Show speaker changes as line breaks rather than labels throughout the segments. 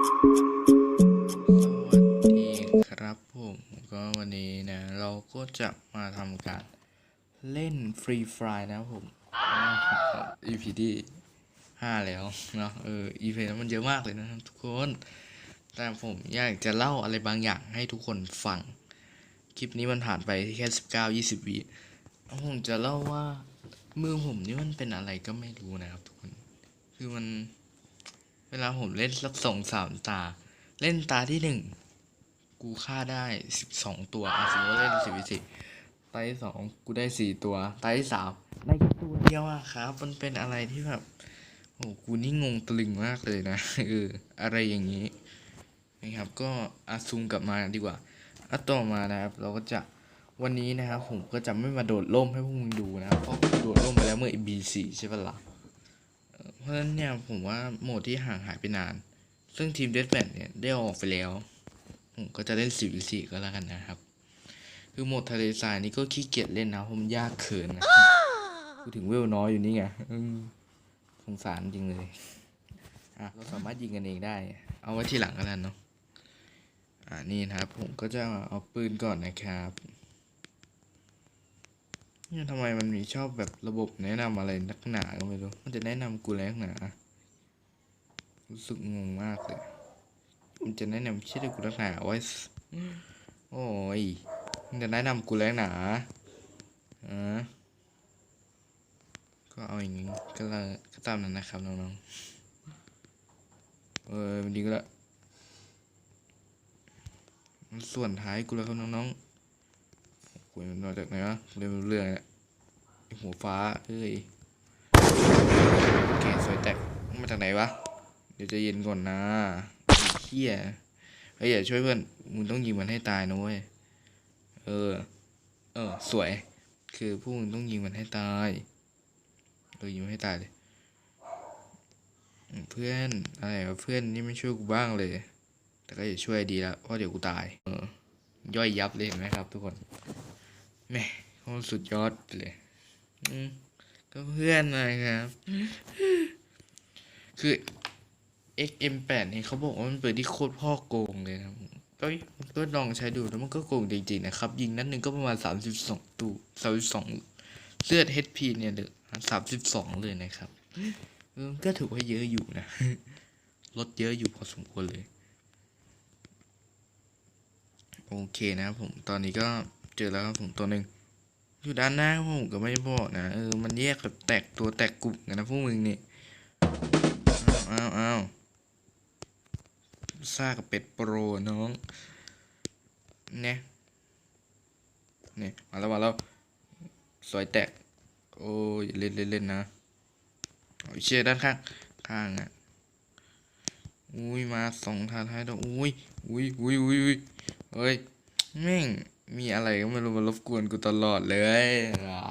สวัสดีครับผมก็วันนี้นะ เราก็จะมาทำการเล่นฟรีไฟนะครับผม EP ที่ห้าแล้วเนาะเออ EP นั้นมันเยอะมากเลยนะครับทุกคน แต่ผมอยากจะเล่าอะไรบางอย่างให้ทุกคนฟัง คลิปนี้มันผ่านไปแค่สิบเก้ายี่สิบวิผมจะเล่าว่ามือผมนี่มันเป็นอะไรก็ไม่รู้นะครับทุกคน คือมัน เวลาผมเล่นสักสองสามตา เล่นตาที่หนึ่งกูฆ่าได้สิบสองตัวอะสมมติว่าเล่นสิบวิสิตาที่สองกูได้สี่ตัวตาที่สามได้แค่ตัวเดียวอะครับ มันเป็นอะไรที่แบบโอ้กูนี่งงตะลึงมากเลยนะเอออะไรอย่างนี้นะครับ ก็อาซูมกลับมาดีกว่าอะต่อมานะครับ เราก็จะวันนี้นะครับผมก็จะไม่มาโดดร่มให้พวกมึงดูนะครับเพราะโดดร่มไปแล้วเมื่อ B4 ใช่ปะล่ะ เพราะฉะนั้นเนี่ยผมว่าโหมดที่ห่างหายไปนาน ซึ่งทีมเดสแบนเนี่ยได้ออกไปแล้ว ผมก็จะเล่น4 v 4ก็แล้วกันนะครับ คือโหมดทะเลทรายนี่ก็ขี้เกียจเล่นนะเพราะมันยากเขินนะกูถึงเวลน้อยอยู่นี่ไงสงสารจริงเลยอะเราสามารถยิงกันเองได้ เอาไว้ทีหลังก็แล้วเนาะอ่านี่นะครับ ผมก็จะเอาปืนก่อนนะครับ เนี่ยทำไมมันมีชอบแบบระบบแนะนำอะไรนักหนาก็ไม่รู้ มันจะแนะนำกูแล้วหนารู้สึกงงมากเลย มันจะแนะนำชื่อกูนักหนาไว้ โอ้ย มันจะแนะนำกูแล้วหนาอ่าก็เอาอย่างงี้ก็ละก็ตามนั้นนะครับน้องๆ เออมันดีก็ละมันส่วนท้ายกูแล้วครับน้องๆ โอ้ยมันมาจากไหนวะเรื่องเรื่องเนี่ยหัวฟ้าเอ้ยโอเคสวยแตกมาจากไหนวะ เดี๋ยวจะเย็นก่อนนะไอ้เฮียเฮ้ยอย่าช่วยเพื่อนมึงต้องยิงมันให้ตายนะเว้ยเออ เออ สวย คือพวกมึงต้องยิงมันให้ตายเออยิงให้ตายเลยเพื่อนอะไรวะเพื่อนนี่ไม่ช่วยกูบ้างเลย แต่ก็อย่าช่วยดีล้วเพราะเดี๋ยวกูตาย เออย่อยยับเลยเห็นไหมครับทุกคน แหม่โคตรสุดยอดเลยอืมก็เพื่อนนะครับ คือ XM8 นี่ยเขาบอกว่ามันเปิดที่โคตรพ่อโกงเลยนะครับก็ก็ลองใช้ดูแล้วมันก็โกงจริงๆนะครับ ยิงนัดหนึ่งก็ประมาณ 32 ตู้32เลือด HP เนี่ยเหลือ32 เลยนะครับ ก็ถือว่าเยอะอยู่นะ ลดเยอะอยู่พอสมควรเลย โอเคนะครับผมตอนนี้ก็ เจอแล้วครับผมตัวหนึ่งอยู่ด้านหน้าผมก็ไม่บอกนะเออมันแยกแบบแตกตัวแตกกลุ่มกันนะพวกมึงนี่อ้าวอ้าวซ่ากับเป็ดโปรน้องเนี่ยเนี่ยมาแล้วมาแล้วสวยแตก โอ้ยเล่นเล่นเล่นนะเอาเชี่ยด้านข้างข้างอะอุ้ยมาสองทาท้ายแล้วอุ้ยอุ้ยอุ้ยอุ้ยอุ้ยเฮ้ยแม่ง มีอะไรก็ไม่รู้มารบกวนกูตลอดเลยอะ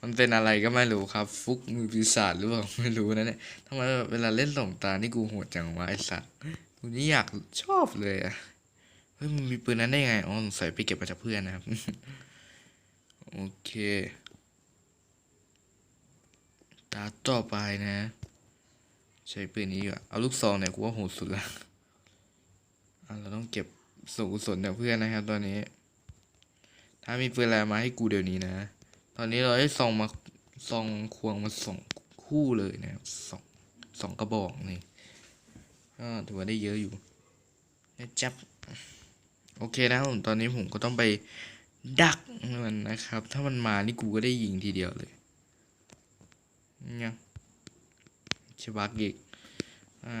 มันเป็นอะไรก็ไม่รู้ครับ ฟุกมือปีศาจหรือเปล่าไม่รู้นะเนี่ยทำไมเวลาเล่นสองตานี่กูโหดจังวะไอสัตว์กูนี่อยากชอบเลยอะเฮ้ยมันมีปืนนั้นได้ไงอ๋อสงสัยไปเก็บมาจากเพื่อนนะครับโอเค ตาต่อไปนะ ใช้ปืนนี้ดีกว่าเอาลูกซองเนี่ยกูว่าโหดสุดละอะเราต้องเก็บส่วนกุศลจากเพื่อนนะครับตอนนี้ ถ้ามีปืนอะไรมาให้กูเดี๋ยวนี้นะ ตอนนี้เราได้ซองมาซองควงมาสองคู่เลยนะครับสองสองกระบอกนี่ก็ถือว่าได้เยอะอยู่นะจับ โอเคนะครับผมตอนนี้ผมก็ต้องไปดักมันนะครับ ถ้ามันมานี่กูก็ได้ยิงทีเดียวเลยเนี่ยชบักอีกอ่า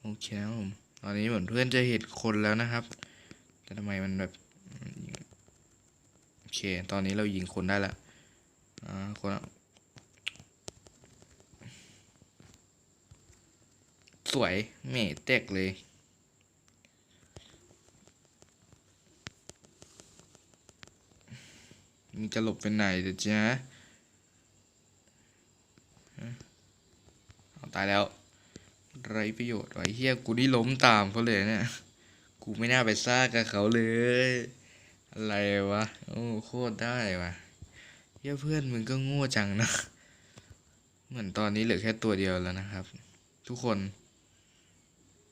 โอเคนะครับผม ตอนนี้เหมือนเพื่อนจะเห็นคนแล้วนะครับ แต่ทำไมมันแบบโอเค ตอนนี้เรายิงคนได้ละอ่าคนสวยเมแตกเลยมึงจะหลบไปไหนเดี๋ยวจ๊ะฮะเอาตายแล้ว ไรประโยชน์ไอ้เฮียกูนี่ล้มตามเขาเลยเนี่ยกูไม่น่าไปซ่ากับเขาเลย อะไรวะ โอ้โคตรได้วะเฮียเพื่อนมึงก็โง่จังนะ เหมือนตอนนี้เหลือแค่ตัวเดียวแล้วนะครับ ทุกคน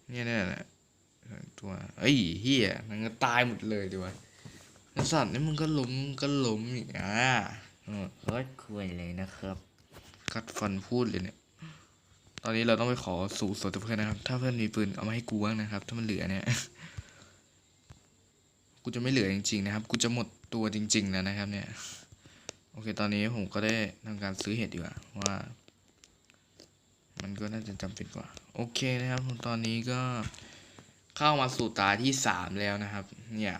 เนี่ยนี่แหละตัวเอ้ยเฮียมันก็ตายหมดเลยดีวะสัตว์นี่มึงก็ล้มก็ล้มอีกอะเออ
โคตรคุยเลยนะครับ
กัดฟันพูดเลยเนี่ย ตอนนี้เราต้องไปขอสู่สวนกับเพื่อนนะครับ ถ้าเพื่อนมีปืนเอามาให้กูบ้างนะครับ ถ้ามันเหลือเนี่ย กูจะไม่เหลือจริงๆนะครับ กูจะหมดตัวจริง ๆ แล้วนะครับ เนี่ย โอเค ตอนนี้ผมก็ได้ทำการซื้อเห็ดดีกว่าว่า มันก็น่าจะจำเป็นกว่า โอเคนะครับ ตอนนี้ก็เข้ามาสู่ตาที่สามแล้วนะครับ เนี่ย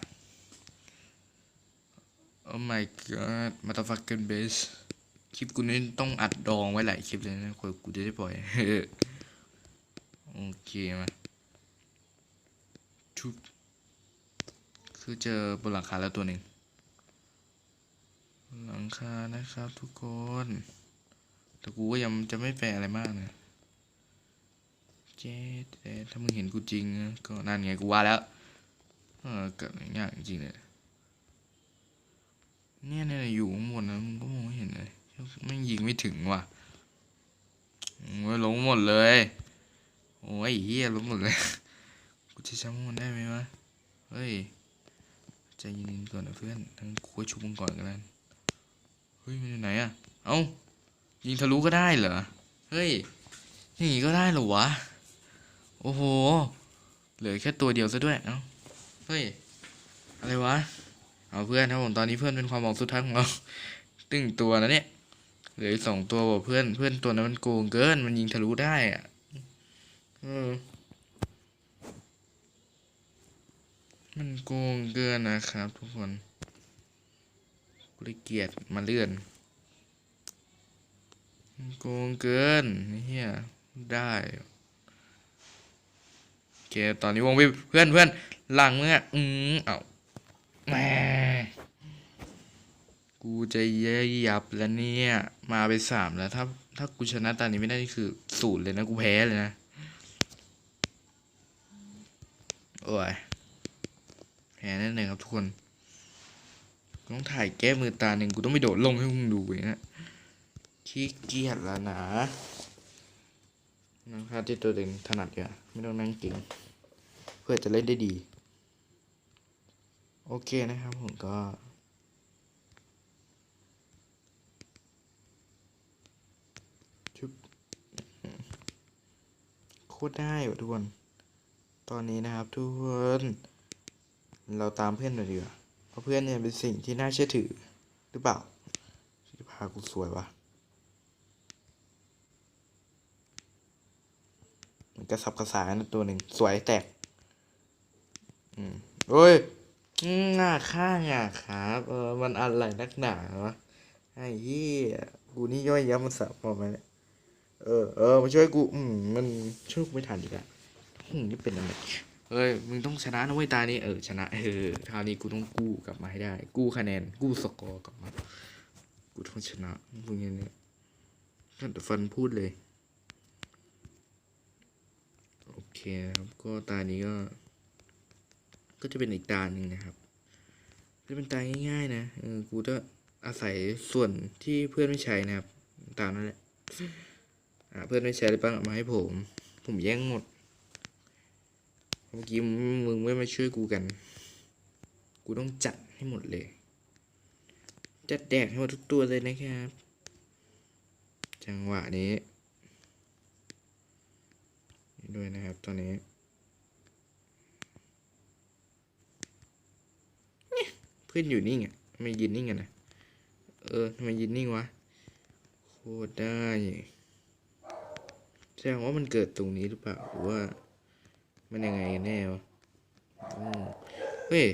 โอ้ my god motherfucking bitch คลิปกูนี่ต้องอัดดองไว้หลายคลิปเลยนะกว่ากูจะได้ปล่อย โอเคมาชุบคือเจอบนหลังคาแล้วตัวหนึ่งหลังคานะครับทุกคน แต่กูก็ยังจะไม่แปลอะไรมากนะเจ๊แต่ถ้ามึงเห็นกูจริงนะก็นั่นไงกูว่าแล้ว เออเกิดยากจริงเลยเนี่ยเนี่ยอยู่ข้างบนนะมึงก็มองไม่เห็นเลย ไม่ยิงไม่ถึงว่ะโอ้ยลงหมดเลย โอ้ยเฮียลงหมดเลย กูจะช้ำมันได้ไหมวะ เฮ้ย ใจเย็นๆก่อนนะเพื่อน ทั้งกูก็ชุบมึงก่อนกันนั้นเฮ้ย มันอยู่ไหนอะเอ้า ยิงทะลุก็ได้เหรอ เฮ้ยอย่างงี้ก็ได้เหรอวะ โอ้โห เหลือแค่ตัวเดียวซะด้วย เอ้า เฮ้ย อะไรวะ เอาเพื่อนครับผม ตอนนี้เพื่อนเป็นความหวังสุดท้ายของเรา ตึงตัวนะเนี่ย เหลืออีกสองตัวบอกเพื่อนเพื่อนตัวนั้นมันโกงเกิน มันยิงทะลุได้อะออมันโกงเกินนะครับทุกคนกูเลยเกียดมาเลื่อน มันโกงเกินเฮียได้โอเคตอนนี้วงวิเพื่อนเพื่อนหลังเมึงอะอืมเอาแม่ กูจะเย่ยับแล้วเนี่ย มาไปสามแล้ว ถ้าถ้ากูชนะตอนนี้ไม่ได้นี่คือศูนย์เลยนะ กูแพ้เลยนะ โอ้ย แพ้แน่เลยครับทุกคนต้องถ่ายแก้มือตาหนึ่งกูต้องไปโดดลงให้มึงดูอย่างเงี้ขี้เกียจแล้วนะนั่งค่าที่ตัวเองถนัดอยู่อะไม่ต้องนั่งเก่งเพื่อจะเล่นได้ดี โอเคนะครับผมก็ โคตรได้ว่ะทุกคน ตอนนี้นะครับทุกคน เราตามเพื่อนหน่อยดีกว่าเพราะเพื่อนเนี่ยเป็นสิ่งที่น่าเชื่อถือหรือเปล่าที่พากูสวยวะมันกระสับกระสายนะตัวหนึ่งสวยแตก อืมโอ้ยหน้าข้างอะครับเออมันอะไรนักหนาวะไอ้เหี้ยกูนี่ย่อยยับมันสับพอไหมเนี่ย เออเออมาช่วยกูอืมมันช่วยกูไม่ทันอีกอะอืมนี่เป็นอะไรเฮ้ยมึงต้องชนะนะเว้ยตานี้เออชนะเออคราวนี้กูต้องกู้กลับมาให้ได้ กู้คะแนนกู้สกอร์กลับมา กูต้องชนะมึงอย่างเนี้ยก็แต่ฟันพูดเลยโอเคครับก็ตานี้ก็ ก็จะเป็นอีกตาหนึ่งนะครับจะเป็นตาง่ายๆนะเออกูจะอาศัยส่วนที่เพื่อนไม่ใช้นะครับ ตามนั่นแหละ เพื่อนไม่ใช้เลยบ้างมาให้ผม ผมแย่งหมด เมื่อกี้มึงไม่มาช่วยกูกัน กูต้องจัดให้หมดเลย จัดแดกให้หมดทุกตัวเลยนะครับ จังหวะนี้ ด้วยนะครับตอนนี้เพื่อนอยู่นิ่งอะทำไมยืนนิ่งกันนะ เออทำไมยืนนิ่งวะ โคตรได้ ดงว่ามันเกิดตรงนี้หรือเปล่าหรือว่า มันยังไงแน่วะเฮ้ย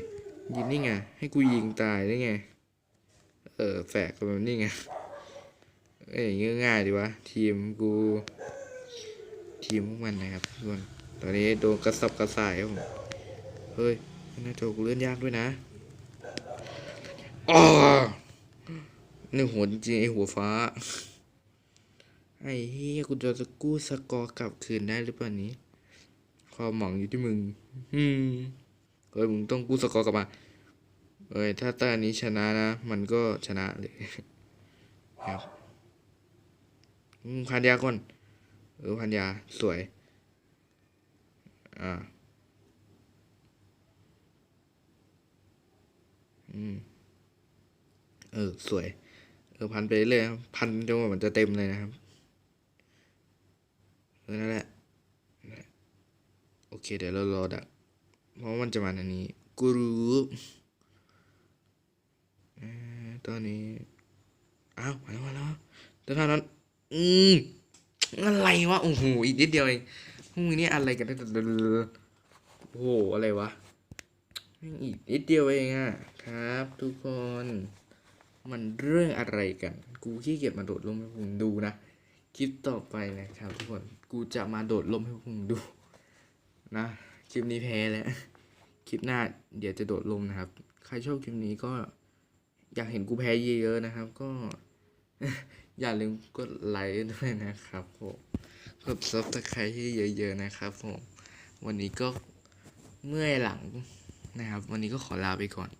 ยืนนิ่ไง ให้กูยิงตายได้ไง เออแฝกกันแบบนี้ไงเอ้ยง,ง่ายดีวะ ทีมกู ทีมพวกมันนะครับทุกคนตอนนี้โดนกระสับกระส่ายครับผมเฮ้ยหน้าจอกูเลื่อนยากด้วยนะอ๋อหนึ่งหัวจริงไอหัวฟ้า ไอ้เฮียกูจะจะกู้สกอร์กลับคืนได้หรือเปล่านี้ ความหวังอยู่ที่มึง อืมเฮ้ยมึงต้องกู้สกอร์กลับมาเอ้ยถ้าตานี้ชนะนะ มันก็ชนะเลยครับพันยาก่อน เออพันยาสวย อ่า อืม เออ สวย เออ พันไปเรื่อยพันจนกว่ามันจะเต็มเลยนะครับ นั่นแหละนั่นแหละโอเค เดี๋ยวเรารอดักเพราะมันจะมาในนี้กูรู้เออตอนนี้อ้าวมาแล้วมาแล้วแต่เท่านั้นอืมอะไรวะโอ้โหอีกนิดเดียวเองพวกมึงนี่อะไรกันโอ้โหอะไรวะอีกนิดเดียวเองอะครับ ทุกคน มันเรื่องอะไรกัน กูขี้เกียจมาโดดร่มให้พวกมึงดูนะ คลิปต่อไปนะครับทุกคน กูจะมาโดดร่มให้พวกมึงดู นะคลิปนี้แพ้แล้วคลิปหน้าเดี๋ยวจะโดดร่มนะครับ ใครชอบคลิปนี้ก็อยากเห็นกูแพ้เยอะๆนะครับ ก็ อย่าลืมกดไลค์ด้วยนะครับผมกดซับสไครต์ให้เยอะๆนะครับผมวันนี้ก็เมื่อยหลังนะครับ วันนี้ก็ขอลาไปก่อน